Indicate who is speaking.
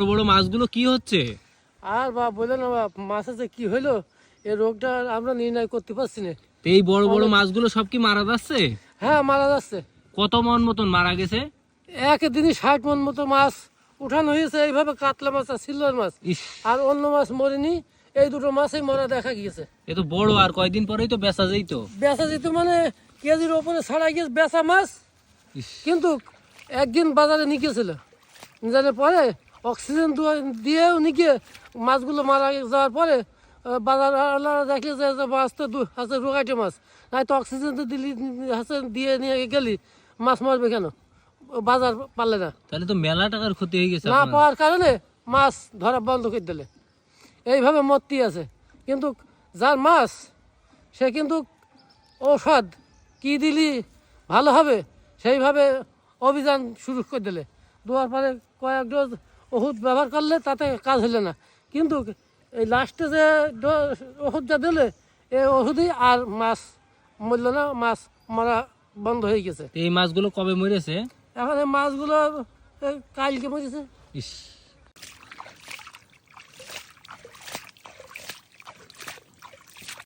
Speaker 1: বড় বড় মাছগুলো কি হচ্ছে?
Speaker 2: আর বা বলে না বাপ মাছের যে কি হইল? এই রোগটা আমরা নির্ণয় করতে পারছি না।
Speaker 1: এই বড় বড় মাছগুলো সব কি মারা যাচ্ছে?
Speaker 2: হ্যাঁ মারা যাচ্ছে।
Speaker 1: কত মন মতন মারা গেছে?
Speaker 2: একদিনই ষাট মন মতো মাছ উঠানো হয়েছে এইভাবে কাতলা মাছ আর সিলভার মাছ। আর অন্য মাছ মরেনি এই দুটো মাছই মরা দেখা গিয়েছে।
Speaker 1: এ তো বড় আর কয়দিন পরেই তো বেচা যাই তো।
Speaker 2: বেচা যেত মানে কেজির ওপরে ছাড়া গিয়েছে বেচা মাছ। কিন্তু একদিন বাজারে নিকেছিল। নিজানের পরে অক্সিজেন দুয়া- দিয়েও নিকে মাছগুলো মারা যাওয়ার পরে বাজার আলাদা দেখলে যে যে মাছ তো দু- আছে রোগাইটে মাছ নাই তো অক্সিজেন তো দিলি হাসে দিয়ে নিয়ে গেলি মাছ মরবে কেন? বাজার পারলে না।
Speaker 1: তাহলে তো মেলা টাকার ক্ষতি হয়ে গেছে
Speaker 2: না। পাওয়ার কারণে মাছ ধরা বন্ধ করে দিলে। এইভাবে মরতি আছে। কিন্তু যার মাছ সে কিন্তু ঔষধ কি দিলি ভালো হবে সেইভাবে অভিযান শুরু করে দিলে। দেওয়ার পরে কয়েক ডোজ ওষুধ ব্যবহার করলে তাতে কাজ হলো না। কিন্তু এই লাস্টে যে ওষুধ যা দিলে এই ওষুধই আর মাছ মরল না মাছ মরা বন্ধ হয়ে গেছে।
Speaker 1: এই মাছগুলো কবে মরেছে?
Speaker 2: এখন এই মাছগুলো কালকে মরেছে।
Speaker 1: ইস।